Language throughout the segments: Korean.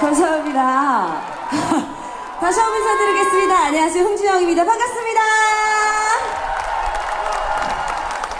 감사합니다. 다시 한번 인사드리겠습니다. 안녕하세요. 홍진영입니다. 반갑습니다.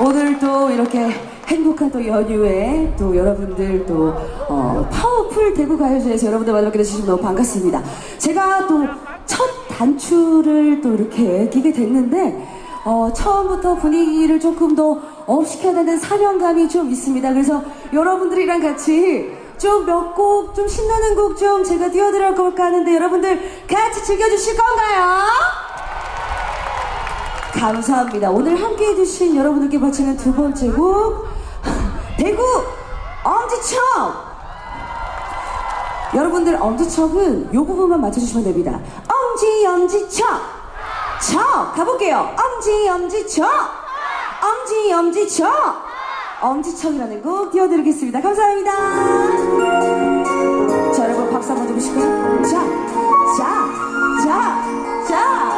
오늘 또 이렇게 행복한 또 연휴에 또 여러분들 또 어, 파워풀 대구 가요제에서 여러분들 만나게 되시면 너무 반갑습니다. 제가 또 첫 단추를 또 이렇게 끼게 됐는데 어, 처음부터 분위기를 조금 더 업시켜야 되는 사명감이 좀 있습니다. 그래서 여러분들이랑 같이 좀 몇 곡 좀 신나는 곡 좀 제가 띄워드릴 걸까 하는데 여러분들 같이 즐겨주실 건가요? 감사합니다. 오늘 함께 해주신 여러분들께 바치는 두 번째 곡 대구 엄지척 여러분들 엄지척은 요 부분만 맞춰주시면 됩니다. 엄지 엄지척 척 가볼게요. 엄지 엄지척 엄지 엄지척 엄지척이라는 곡 띄워드리겠습니다. 감사합니다. 자 여러분 박수 한번 주실까요? 자, 자, 자, 자.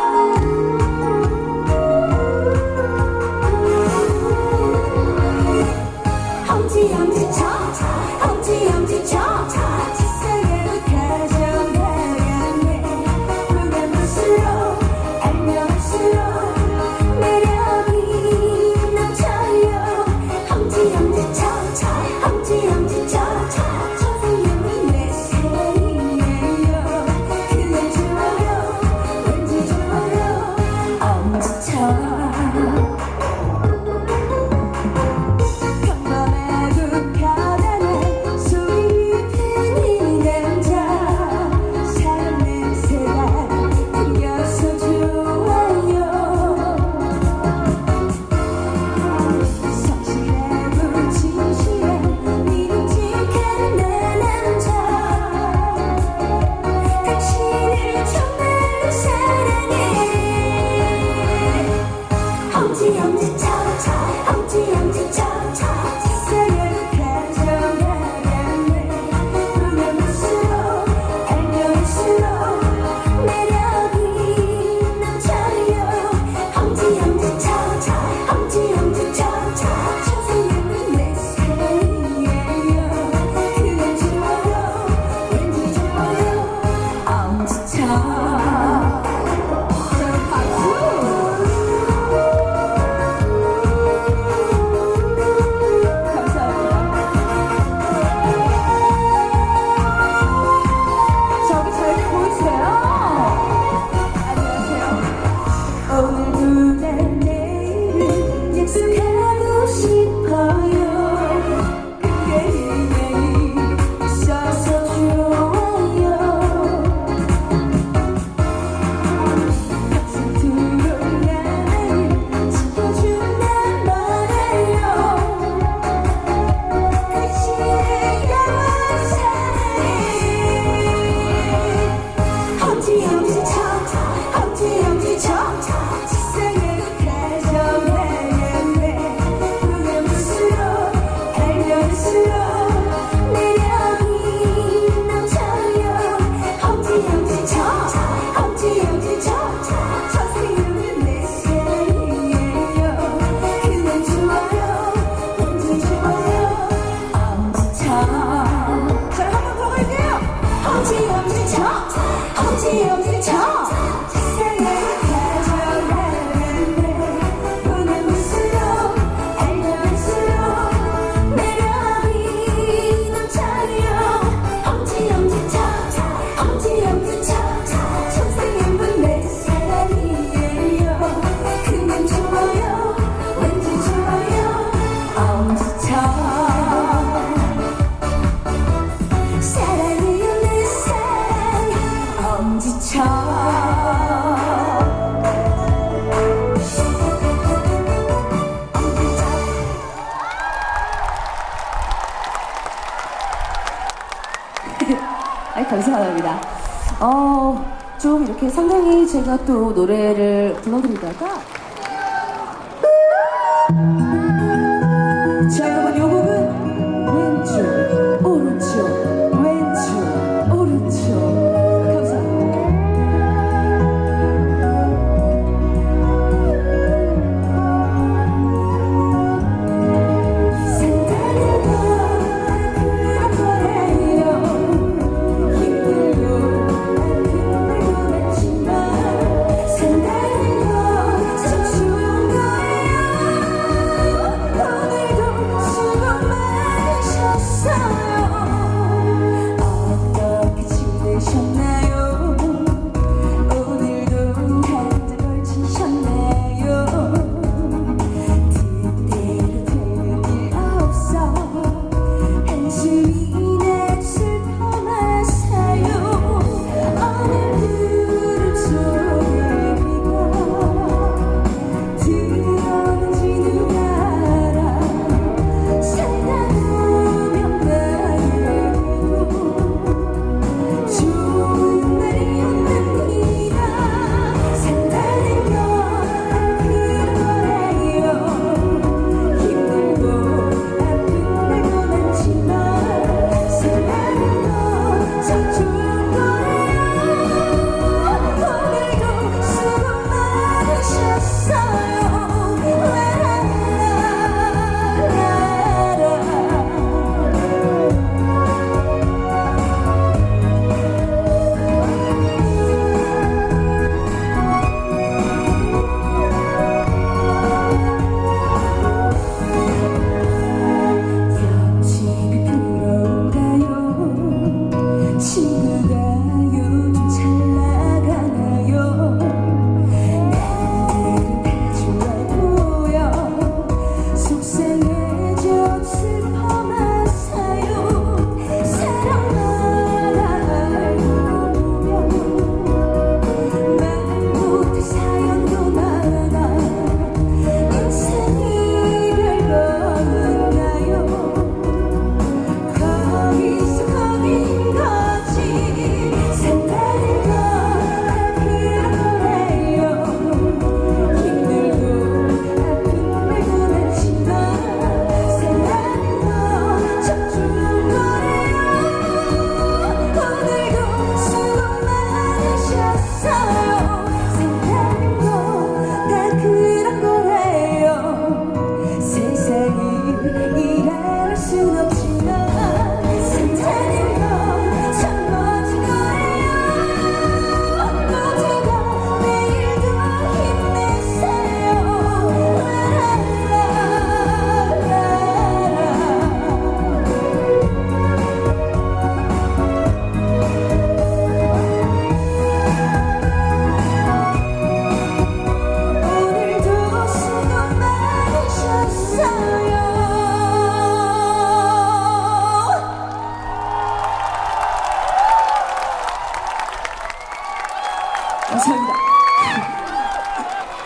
좀 이렇게 상당히 제가 또 노래를 불러드리다가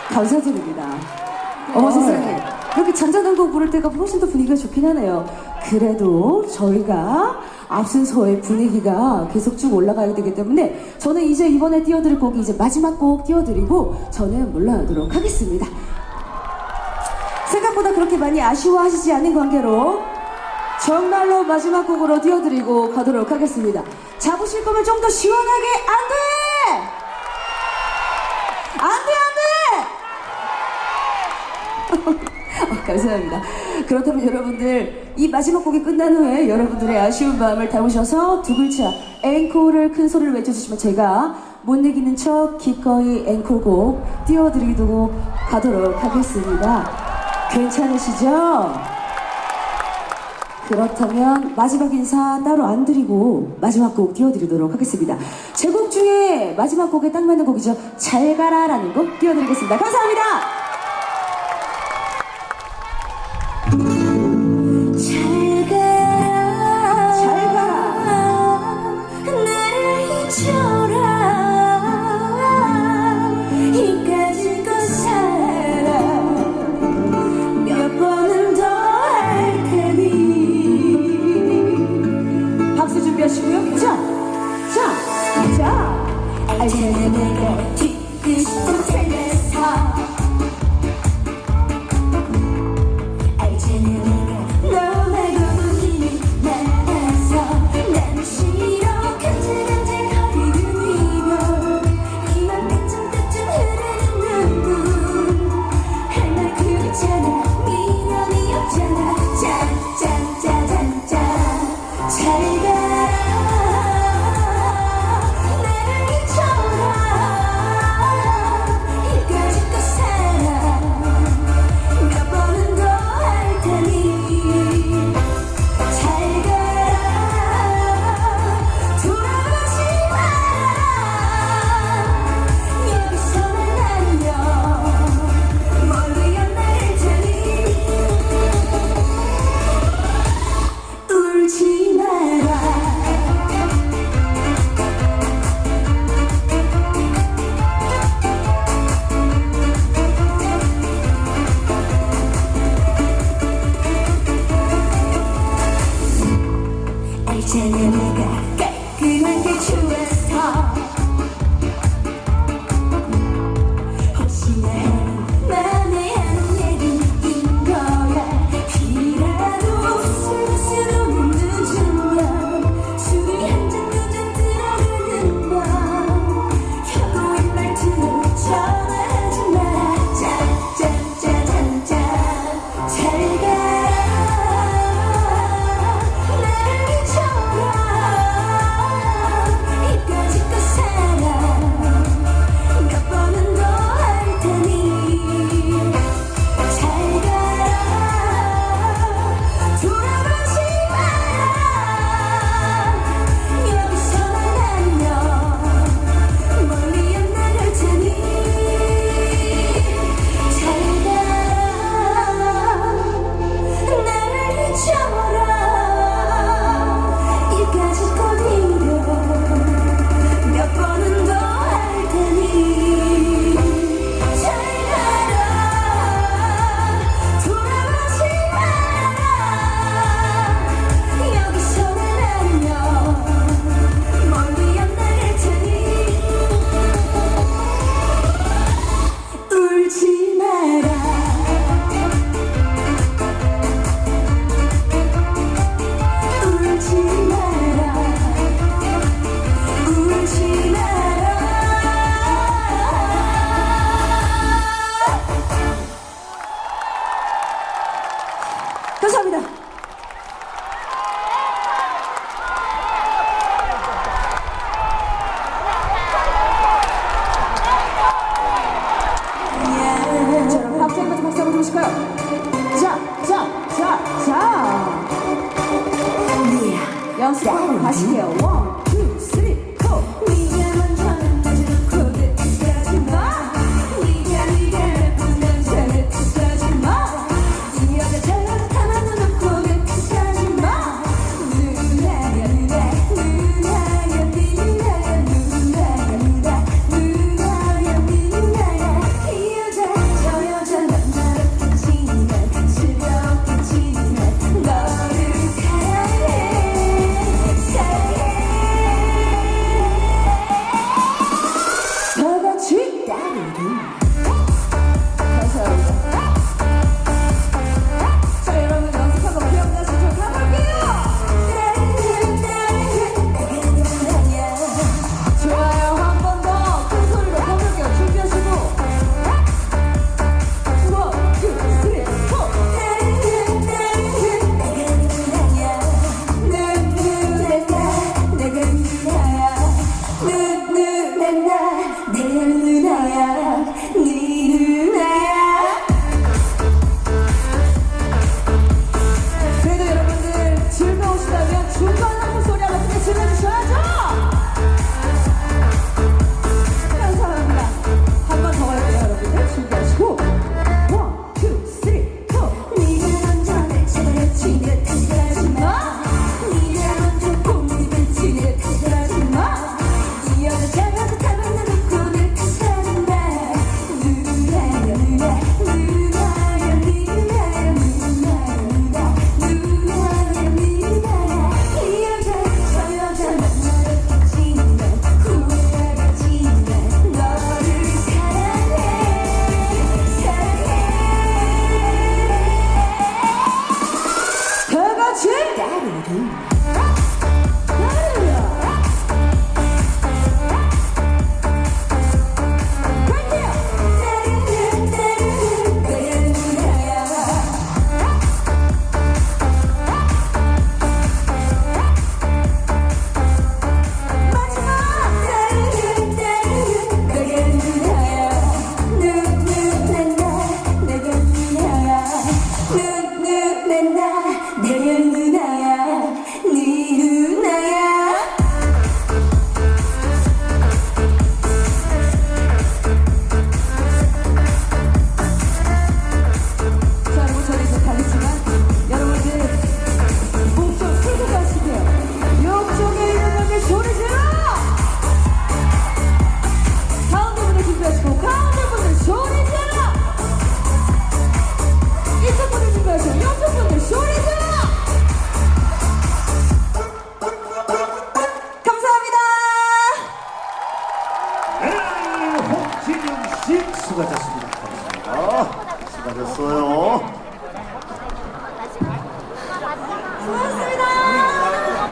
감사드립니다. 어머 세상에. 이렇게 잔잔한 곡 부를 때가 훨씬 더 분위기가 좋긴 하네요. 그래도 저희가 앞순서의 분위기가 계속 쭉 올라가야 되기 때문에 저는 이제 이번에 띄워드릴 곡이 이제 마지막 곡 띄워드리고 저는 물러나도록 하겠습니다. 생각보다 그렇게 많이 아쉬워하시지 않은 관계로 정말로 마지막 곡으로 띄워드리고 가도록 하겠습니다. 잡으실 거면 좀 더 시원하게 안 돼! 안 돼, 안 돼! 어, 감사합니다. 그렇다면 여러분들 이 마지막 곡이 끝난 후에 여러분들의 아쉬운 마음을 담으셔서 두 글자 앵콜을 큰 소리를 외쳐주시면 제가 못 이기는 척 기꺼이 앵콜곡 띄워드리고 가도록 하겠습니다. 괜찮으시죠? 그렇다면 마지막 인사 따로 안 드리고 마지막 곡 띄워드리도록 하겠습니다. 제 곡 중에 마지막 곡에 딱 맞는 곡이죠. 잘 가라라는 곡 띄워드리겠습니다. 감사합니다.